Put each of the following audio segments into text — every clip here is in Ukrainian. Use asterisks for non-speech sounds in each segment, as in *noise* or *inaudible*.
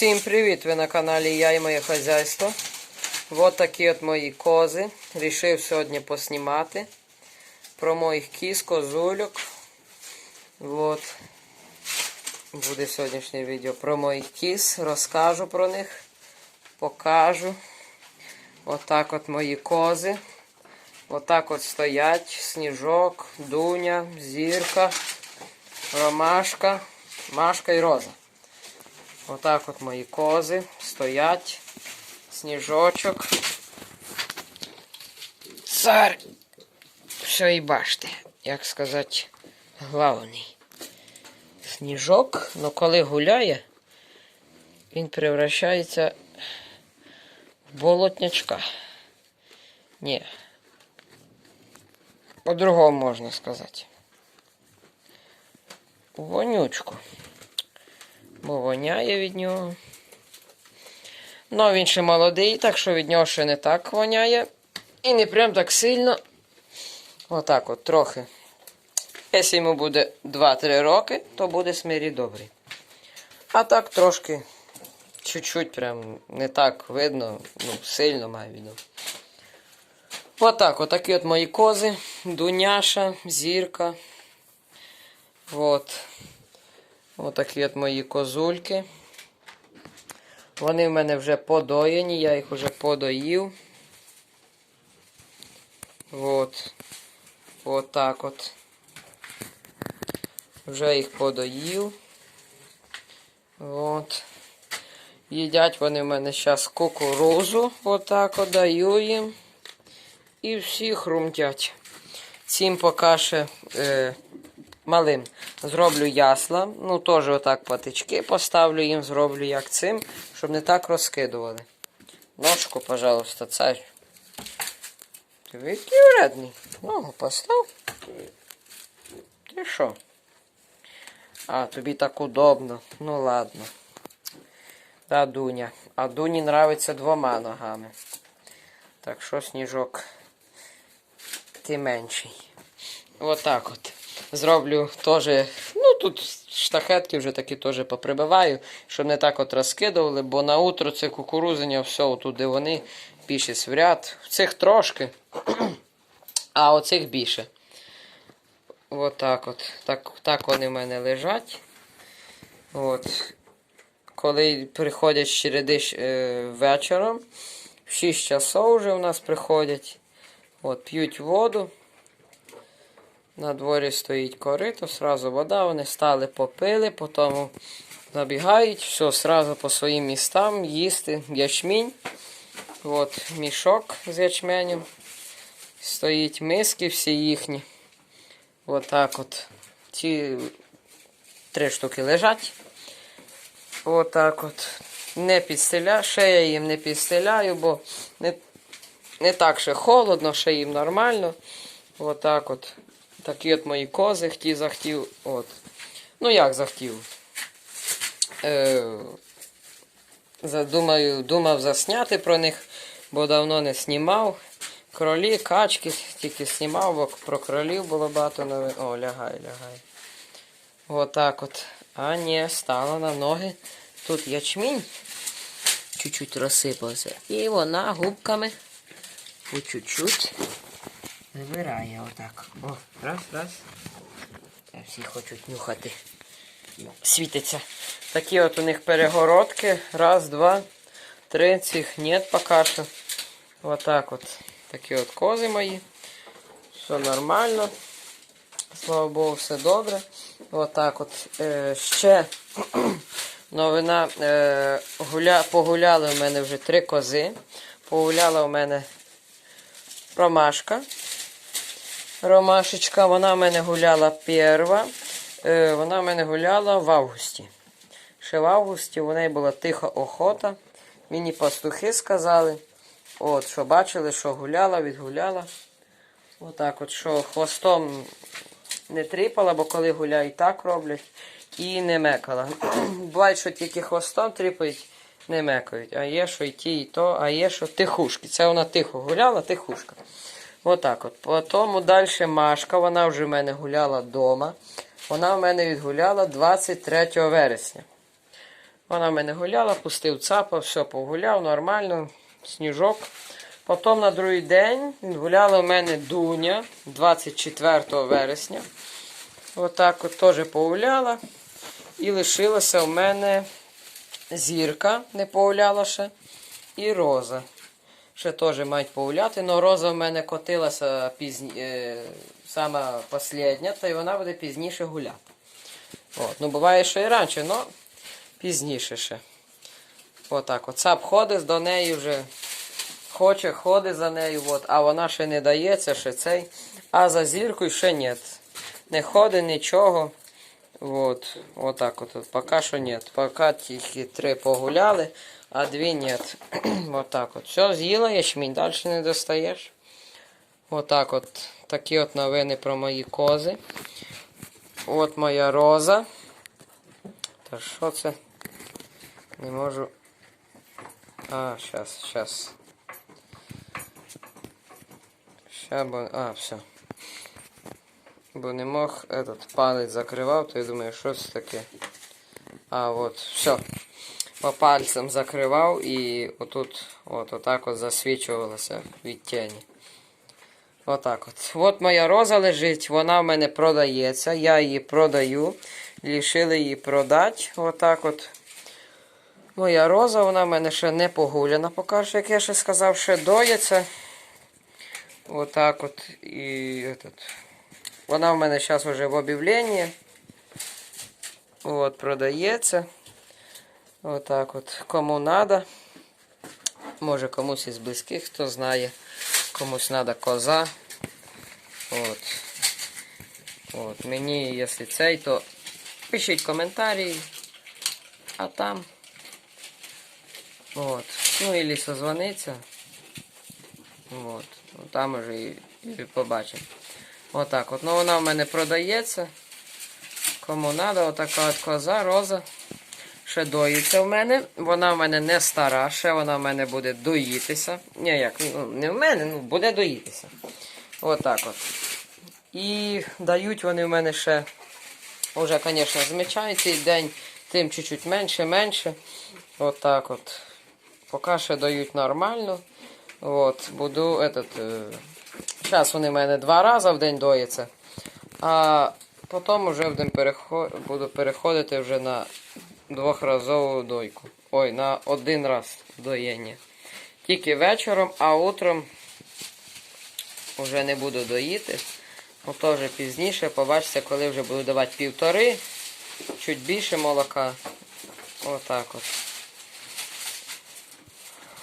Всім привіт! Ви на каналі Я і моє хазяйство. Вот такі от мої кози. Рішив сьогодні поснімати про моїх кіз, козульок. Вот. Буде сьогоднішнє відео про моїх кіз. Розкажу про них. Покажу. Отак от мої кози. Отак от стоять сніжок, дуня, зірка, ромашка, машка і роза. Отак от мої кози стоять. Сніжочок. Цар. Все і бачите, як сказати, главний. Сніжок, ну коли гуляє, він превращається в болотнячка. Ні. По-другому можна сказати. Вонючку бо воняє від нього. Ну, він ще молодий, так що від нього ще не так воняє. І не прям так сильно. Отак от трохи. Якщо йому буде 2-3 роки, то буде смирі добрий. А так трошки, чуть-чуть прям не так видно, ну, сильно маю відео. Отак, отакі от мої кози. Дуняша, зірка. От. Отакі от мої козульки. Вони в мене вже подоєні, я їх вже подоїв. От. От так от. Вже їх подоїв. От. Їдять вони в мене зараз кукурузу. Отак от даю їм. І всі хрумтять. Цим поки е, малим зроблю ясла. Ну, теж отак патички поставлю їм, зроблю як цим, щоб не так розкидували. Ножку, пожалуйста, царь. Ти який вредний. Ногу постав. Ти що? А, тобі так удобно. Ну ладно. Да, Дуня. А Дуні нравиться двома ногами. Так що, сніжок, ти менший. Отак от. Зроблю теж, ну тут штахетки вже такі теж поприбиваю, щоб не так от розкидували, бо на утро це кукурузення, все отут, де вони більше свряд. В цих трошки, *clears throat* а оцих більше. Отак от. Так, так вони в мене лежать. От. Коли приходять череди е, вечором, в 6 часов вже у нас приходять, от, п'ють воду. На дворі стоїть корито, сразу вода, вони стали попили, потім набігають, все, сразу по своїм містам їсти ячмінь. От мішок з ячменем. Стоїть миски всі їхні. Отак от. Ці три штуки лежать. Отак от. Не підстеляю, ще я їм не підстеляю, бо не, не так ще холодно, ще їм нормально. Отак от. Такі от мої кози хті захтів. От. Ну як захтів? Е, задумаю, думав засняти про них, бо давно не знімав. Кролі, качки, тільки знімав, бо про кролів було багато новин. О, лягай, лягай. Отак от. А ні, стало на ноги. Тут ячмінь чуть-чуть розсипався. І вона губками по чуть-чуть вибирає отак. О, раз, раз. Всі хочуть нюхати. Світиться. Такі от у них перегородки. Раз, два, три. Цих нет поки що. Отак от. Такі от кози мої. Все нормально. Слава Богу, все добре. Отак от. Е, ще *clears throat* новина. Е, гуля, погуляли в мене вже три кози. Погуляла в мене ромашка. Ромашечка, вона в мене гуляла перша. Е, вона в мене гуляла в августі. Ще в августі у неї була тиха охота. Мені пастухи сказали. От, що бачили, що гуляла, відгуляла. Отак от, що хвостом не тріпала, бо коли гуляють, так роблять. І не мекала. *clears throat* Буває, що тільки хвостом тріпають, не мекають. А є, що і ті, і то, а є, що тихушки. Це вона тихо гуляла, тихушка. Отак от. Потім далі Машка, вона вже в мене гуляла вдома. Вона в мене відгуляла 23 вересня. Вона в мене гуляла, пустив цапа, все погуляв, нормально, сніжок. Потім на другий день гуляла в мене Дуня 24 вересня. Отак от теж погуляла. І лишилася в мене зірка, не погуляла ще, і роза. Ще теж мають погуляти, але роза в мене котилася пізні, е, сама остання, то й вона буде пізніше гуляти. От. Ну, буває, що і раніше, але пізніше ще. Отак от. Цап ходить до неї вже. Хоче, ходить за нею, от, а вона ще не дається, ще цей. А за зіркою ще ні. Не ходить нічого. Вот, вот так вот. вот. Що нет. Пока тільки три погуляли, а дві нет. *clears throat* вот так от. Все, з'їла ячмінь, далі не достаєш. Вот так от. Такі от новини про мої кози. От моя роза. Та що це? Не можу. А, щас, щас. Ща, бо... А, все. Бо не мог этот палець закривав, то я думаю, що це таке. А, от, все. По пальцем закривав і отут от, отак от засвічувалося від тіні. Отак от. От моя роза лежить, вона в мене продається. Я її продаю. Рішили її продати. Отак от. Моя роза, вона в мене ще не погуляна, поки що, як я ще сказав, ще доїться. Отак от. І этот. Вона в мене зараз вже в об'явленні. От, продається. Отак от. Кому треба. Може комусь із близьких, хто знає. Комусь треба коза. От. От. Мені, якщо цей, то пишіть коментарі. А там. От. Ну, і созвониться. От. Ну, Там уже і, і побачимо. Отак от. Ну вона в мене продається. Кому треба, отака от коза, роза. Ще доїться в мене. Вона в мене не стара, ще вона в мене буде доїтися. Ні, як, ну, не в мене, ну буде доїтися. Отак от. І дають вони в мене ще. Уже, звісно, змічає цей день, тим чуть-чуть менше, менше. Отак от. Поки ще дають нормально. От, буду этот. Е... Зараз вони в мене два рази в день доїться. А потім вже буду переходити вже на двохразову дойку. Ой, на один раз доєння. Тільки вечором, а утром вже не буду доїти. Ну, теж пізніше побачите, коли вже буду давати півтори, чуть більше молока. Отак от.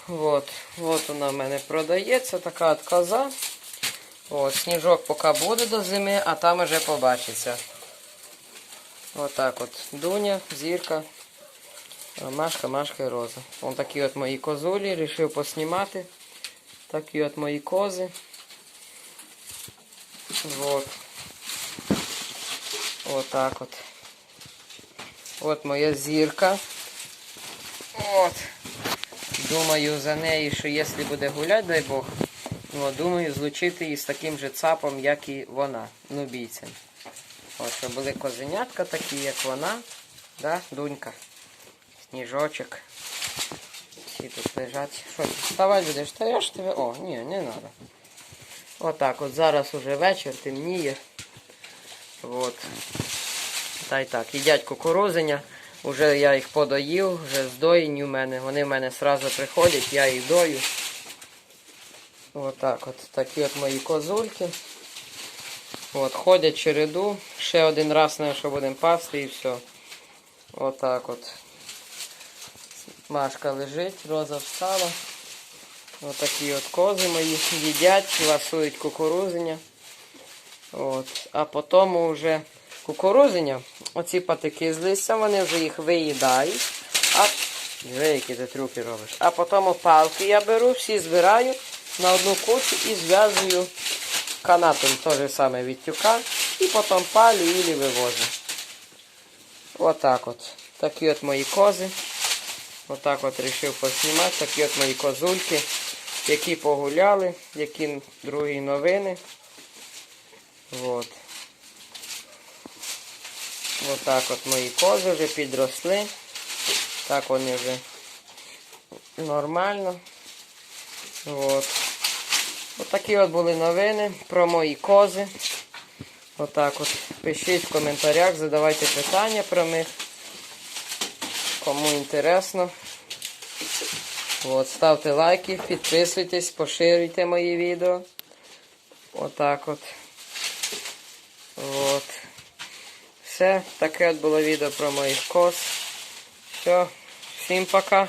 От, от вона в мене продається, така от коза. От, сніжок поки буде до зими, а там вже побачиться. Отак от, от. Дуня, зірка, Машка, Машка і Роза. Ось такі от мої козулі, рішив поснімати. Такі от мої кози. Вот. Отак от. От моя зірка. От. Думаю за неї, що якщо буде гуляти, дай Бог, ну, думаю злучити її з таким же цапом, як і вона, нубійцем. От, щоб були козенятка такі, як вона. Да, Дунька. Сніжочок. Всі тут лежать. Що вставай будеш? Та тебе. О, ні, не треба. Отак от зараз уже вечір, темніє. От. Та й так. Їдять кукурузення. Уже я їх подоїв, вже здоєні в мене. Вони в мене одразу приходять, я їх дою. Отак от. Такі от мої козульки. От, ходять череду. Ще один раз, на що будемо пасти і все. Отак от. Машка лежить, роза встала. Отакі от кози мої їдять, ласують кукурузення. От. А потім вже кукурузення, оці патики з листя, вони вже їх виїдають. А Диви, які ти трюки робиш. А потім палки я беру, всі збираю на одну кучу і зв'язую канатом теж саме від тюка. І потім палю і вивожу. Отак от. Такі от мої кози. Отак от вирішив поснімати. Такі от мої козульки, які погуляли, які другі новини. От. Отак от мої кози вже підросли. Так вони вже нормально. От. Отакі от були новини про мої кози. Отак от. Пишіть в коментарях, задавайте питання про них. Кому інтересно. От, ставте лайки, підписуйтесь, поширюйте мої відео. Отак от. От. Все, таке от було відео про моїх коз. Все, всім пока.